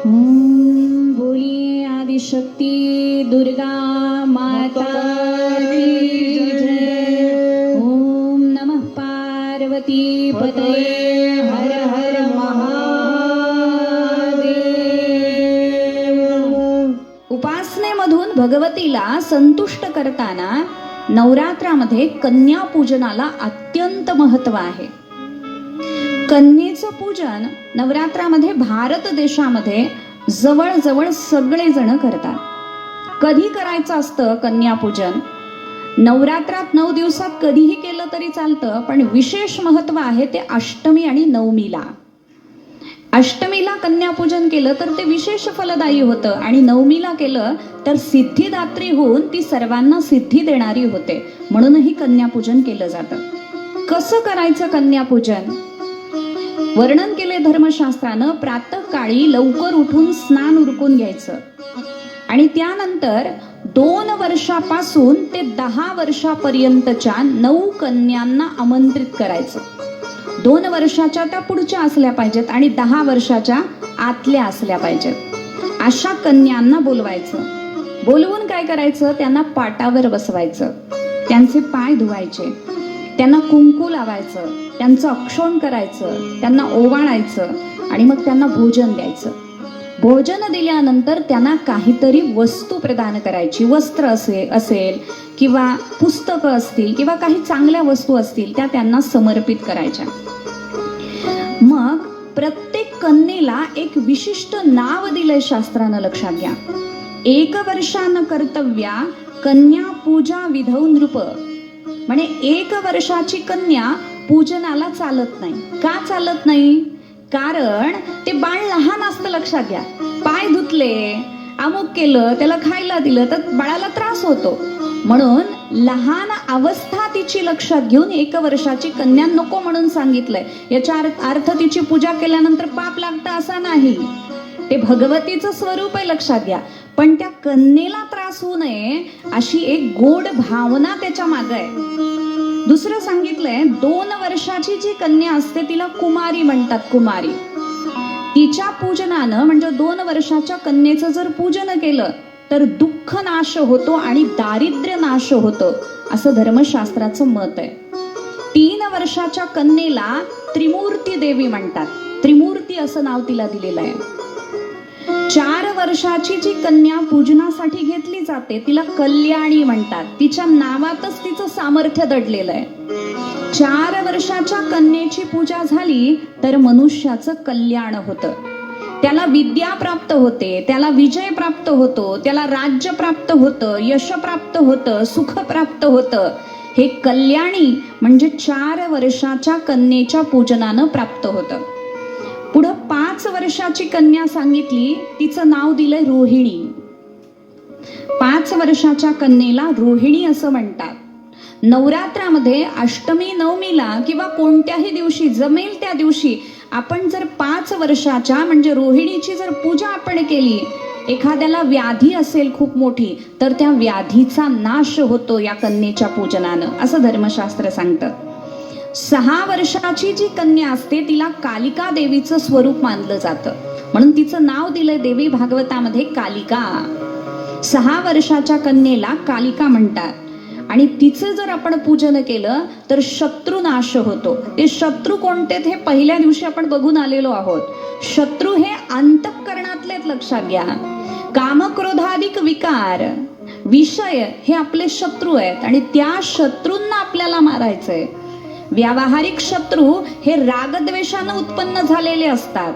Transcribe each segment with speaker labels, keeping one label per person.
Speaker 1: ओम बोलिए आदिशक्ति दुर्गा माता ओम नमः पार्वती पतये हर हर महादेव। उपासनेमधून भगवतीला संतुष्ट करताना नवरात्रामध्ये कन्या पूजनाला अत्यंत महत्त्व आहे. कन्येचं पूजन नवरात्रामध्ये भारत देशामध्ये जवळजवळ सगळेजण करतात. कधी करायचं असतं कन्यापूजन नवरात्रात नऊ दिवसात कधीही केलं तरी चालतं पण विशेष महत्त्व आहे ते अष्टमी आणि नवमीला. अष्टमीला कन्यापूजन केलं तर ते विशेष फलदायी होतं आणि नवमीला केलं तर सिद्धिदात्री होऊन ती सर्वांना सिद्धी देणारी होते. म्हणूनही कन्यापूजन केलं जातं. कसं करायचं कन्यापूजन वर्णन केले धर्मशास्त्रानं प्रातःकाळी लवकर उठून स्नान उरकून घ्यायचं. आणि त्यानंतर दोन वर्षापासून ते दहा वर्षापर्यंतच्या नऊ कन्यांना आमंत्रित करायचं. दोन वर्षाच्या त्या पुढच्या असल्या पाहिजेत आणि दहा वर्षाच्या आतल्या असल्या पाहिजेत. अशा कन्यांना बोलवायचं. बोलवून काय करायचं? त्यांना पाटावर बसवायचं. त्यांचे पाय धुवायचे. त्यांना कुंकू लावायचं त्यांचं अक्षोण करायचं त्यांना ओवाळायचं आणि मग त्यांना भोजन द्यायचं. भोजन दिल्यानंतर त्यांना काहीतरी वस्तू प्रदान करायची. वस्त्र असे असेल किंवा पुस्तकं असतील किंवा काही चांगल्या वस्तू असतील त्या त्यांना समर्पित करायच्या. मग प्रत्येक कन्येला एक विशिष्ट नाव दिलंय शास्त्रानं लक्षात घ्या. एक वर्षान कर्तव्या कन्या पूजा विधौ नृप. म्हणे एक वर्षाची कन्या पूजनाला चालत नाही. का चालत नाही? कारण ते बाळ लहान असतं लक्षात घ्या. पाय धुतले अमुक केलं त्याला खायला दिलं तर बाळाला त्रास होतो. म्हणून लहान अवस्था तिची लक्षात घेऊन एक वर्षाची कन्या नको म्हणून सांगितलंय. याच्या अर्थ- अर्थ तिची पूजा केल्यानंतर पाप लागतं असा नाही. ते भगवतीचं स्वरूप आहे लक्षात घ्या. पण त्या कन्येला त्रास होऊ नये अशी एक गोड भावना त्याच्या माग आहे. दुसरं सांगितलंय दोन वर्षाची जी कन्या असते तिला कुमारी म्हणतात कुमारी. तिच्या पूजनानं म्हणजे दोन वर्षाच्या कन्येचं जर पूजन केलं तर दुःख नाश होतो आणि दारिद्र्य नाश होतं असं धर्मशास्त्राचं मत आहे. तीन वर्षाच्या कन्येला त्रिमूर्ती देवी म्हणतात. त्रिमूर्ती असं नाव तिला दिलेलं आहे. चार वर्षाची जी कन्या पूजनासाठी घेतली जाते तिला कल्याणी म्हणतात. तिच्या नावातच तिचं सामर्थ्य दडलेलं आहे. चार वर्षाच्या कन्येची पूजा झाली तर मनुष्याचं कल्याण होतं. त्याला विद्या प्राप्त होते त्याला विजय प्राप्त होतो त्याला राज्य प्राप्त होतं यश प्राप्त होतं सुख प्राप्त होतं. हे कल्याणी म्हणजे चार वर्षाच्या कन्येच्या पूजनानं प्राप्त होतं. पुढं पाच वर्षाची कन्या सांगितली तिचं नाव दिलंय रोहिणी. पाच वर्षाच्या कन्येला रोहिणी असं म्हणतात. नवरात्रामध्ये अष्टमी नवमीला किंवा कोणत्याही दिवशी जमेल त्या दिवशी आपण जर पाच वर्षाच्या म्हणजे रोहिणीची जर पूजा आपण केली एखाद्याला व्याधी असेल खूप मोठी तर त्या व्याधीचा नाश होतो या कन्येच्या पूजनानं असं धर्मशास्त्र सांगतं. सहा वर्षाची जी कन्या असते तिला कालिका देवीचं स्वरूप मानलं जातं. म्हणून तिचं नाव दिलंय देवी भागवतामध्ये कालिका. सहा वर्षाच्या कन्येला कालिका म्हणतात. आणि तिचं जर आपण पूजन केलं तर शत्रू नाश होतो. ते शत्रू कोणते हे पहिल्या दिवशी आपण बघून आलेलो आहोत. शत्रू हे अंतःकरणातलेच लक्षात घ्या. कामक्रोधाधिक विकार विषय हे आपले शत्रू आहेत. आणि त्या शत्रूंना आपल्याला मारायचंय. व्यावहारिक शत्रू हे रागद्वेषानं उत्पन्न झालेले असतात.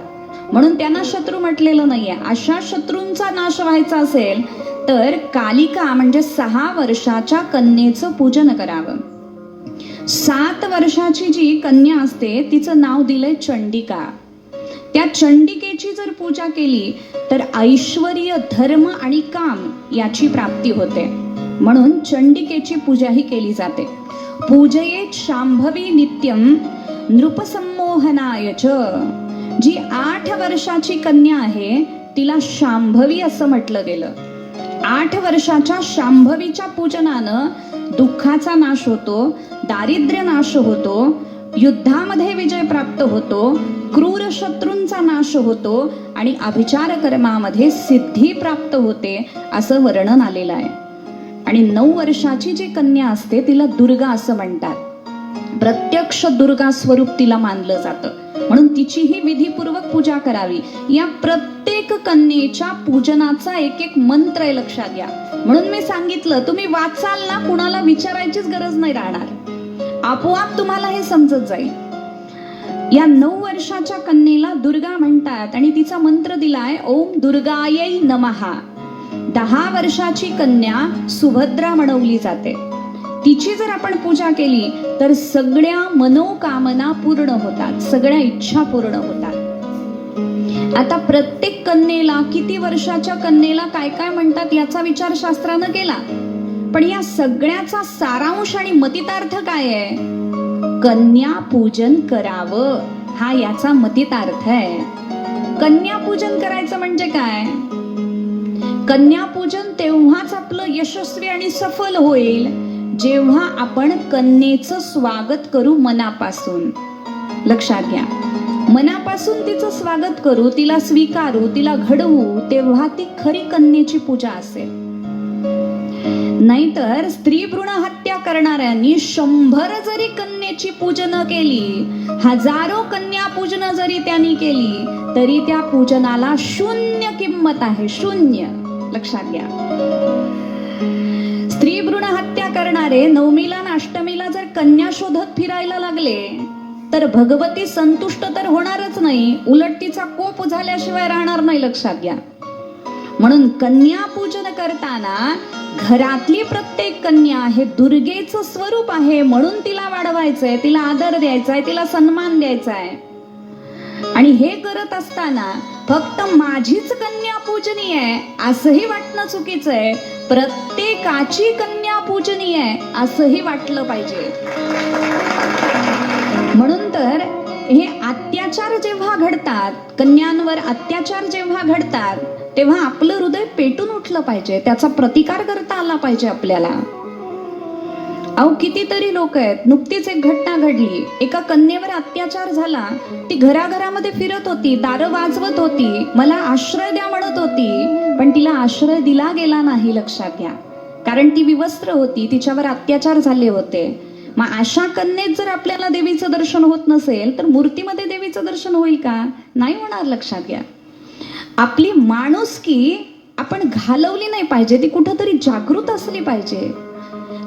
Speaker 1: म्हणून त्यांना शत्रू म्हटलेलं नाहीये. अशा शत्रूंचा नाश व्हायचा असेल तर कालिका म्हणजे सहा वर्षाच्या कन्येचं पूजन करावं. सात वर्षाची जी कन्या असते तिचं नाव दिलंय चंडिका. त्या चंडिकेची जर पूजा केली तर ऐश्वर्य धर्म आणि काम याची प्राप्ती होते. म्हणून चंडिकेची पूजा ही केली जाते. पूजयेत शांभवी नित्यम नृपसंमोहनाय च. जी आठ वर्षाची कन्या आहे तिला शांभवी असं म्हटलं गेलं. आठ वर्षाच्या शांभवीच्या पूजनानं दुःखाचा नाश होतो दारिद्र्य नाश होतो युद्धामध्ये विजय प्राप्त होतो क्रूर शत्रूंचा नाश होतो आणि अभिचार कर्मामध्ये सिद्धी प्राप्त होते असं वर्णन आलेलं आहे. आणि नऊ वर्षाची जी कन्या असते तिला दुर्गा असं म्हणतात. प्रत्यक्ष दुर्गा स्वरूप तिला मानलं जातं. म्हणून तिचीही विधीपूर्वक पूजा करावी. या प्रत्येक कन्येच्या पूजनाचा एक एक मंत्र आहे लक्षात घ्या. म्हणून मी सांगितलं तुम्ही वाचाल ना कुणाला विचारायचीच गरज नाही राहणार. आपोआप तुम्हाला हे समजत जाईल. या नऊ वर्षाच्या कन्येला दुर्गा म्हणतात आणि तिचा मंत्र दिलाय ओम दुर्गायै नमहा दहा वर्षाची कन्या सुभद्रा म्हणवली जाते. तिची जर आपण पूजा केली तर सगळ्या मनोकामना पूर्ण होतात सगळ्या इच्छा पूर्ण होतात. आता प्रत्येक कन्येला किती वर्षाच्या कन्येला काय काय म्हणतात याचा विचार शास्त्रानं केला? पण या सगळ्याचा सारांश आणि मतितार्थ काय आहे? कन्या पूजन करावं हा याचा मतितार्थ आहे. कन्या पूजन करायचं म्हणजे काय? कन्यापूजन तेव्हाच आपलं यशस्वी आणि सफल होईल जेव्हा आपण कन्येचं स्वागत करू मनापासून. लक्षात घ्या. मनापासून तिचं स्वागत करू तिला स्वीकारू तिला घडवू तेव्हा ती खरी कन्येची पूजा असेल. नाहीतर स्त्री भ्रूण हत्या करणाऱ्यांनी शंभर जरी कन्येची पूजन केली हजारो कन्या पूजन जरी त्यांनी केली तरी त्या पूजनाला शून्य किंमत आहे शून्य. लक्षात घ्या. स्त्री भ्रूण हत्या करणारे नवमीला अष्टमीला जर कन्या शोधत फिरायला लागले तर भगवती संतुष्ट तर होणारच नाही उलट तिचा कोप झाल्याशिवाय राहणार नाही लक्षात घ्या. म्हणून कन्या पूजन करताना घरातली प्रत्येक कन्या हे दुर्गेचं स्वरूप आहे म्हणून तिला वाढवायचंय तिला आदर द्यायचा आहे तिला सन्मान द्यायचा आहे आणि हे करत असताना फक्त माझीच कन्या पूजनीय आहे असंही वाटणं चुकीचं आहे. प्रत्येकाची कन्या पूजनीय आहे असंही वाटलं पाहिजे. म्हणून तर हे अत्याचार जेव्हा घडतात कन्यांवर अत्याचार जेव्हा घडतात तेव्हा आपलं हृदय पेटून उठलं पाहिजे त्याचा प्रतिकार करता आला पाहिजे आपल्याला. अहो कितीतरी लोक आहेत. नुकतीच एक घटना घडली. एका कन्येवर अत्याचार झाला. ती घराघरामध्ये फिरत होती दारं वाजवत होती. मला आश्रय द्या म्हणत होती. पण तिला आश्रय दिला गेला नाही लक्षात घ्या. कारण ती विवस्त्र होती. तिच्यावर अत्याचार झाले होते. मग अशा कन्येत जर आपल्याला देवीचं दर्शन होत नसेल तर मूर्तीमध्ये देवीचं दर्शन होईल का? नाही होणार लक्षात घ्या. आपली माणुसकी आपण घालवली नाही पाहिजे. ती कुठंतरी जागृत असली पाहिजे.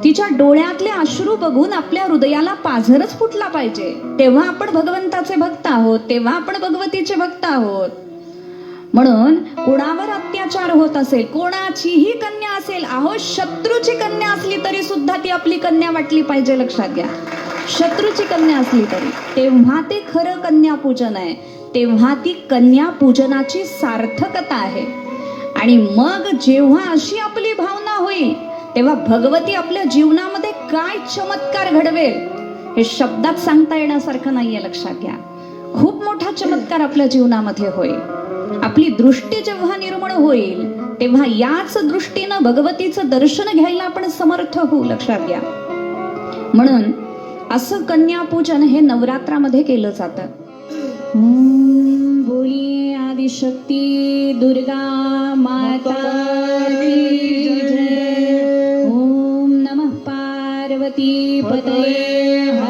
Speaker 1: तिच्या डोळ्यातले अश्रू बघून आपल्या हृदयाला पाझरच फुटला पाहिजे. तेव्हा आपण भगवंताचे भक्त आहोत तेव्हा आपण भगवतीचे भक्त आहोत. म्हणून कोणावर अत्याचार होत असेल कोणाचीही कन्या असेल अहो शत्रूची कन्या असली तरी सुद्धा ती आपली कन्या वाटली पाहिजे लक्षात घ्या. शत्रूची कन्या असली तरी. तेव्हा ते खरं कन्या पूजन आहे. तेव्हा ती कन्या पूजनाची सार्थकता आहे. आणि मग जेव्हा अशी आपली भावना होईल तेव्हा भगवती आपल्या जीवनामध्ये काय चमत्कार घडवेल हे शब्दात सांगता येण्यासारखं नाहीये लक्षात घ्या. खूप मोठा चमत्कार आपल्या जीवनामध्ये होईल. आपली दृष्टी जेव्हा निर्मळ होईल तेव्हा याच दृष्टीनं भगवतीचं दर्शन घ्यायला आपण समर्थ होऊ लक्षात घ्या. म्हणून असं कन्यापूजन हे नवरात्रामध्ये केलं जातं. आदिशक्ती दुर्गा माता. जय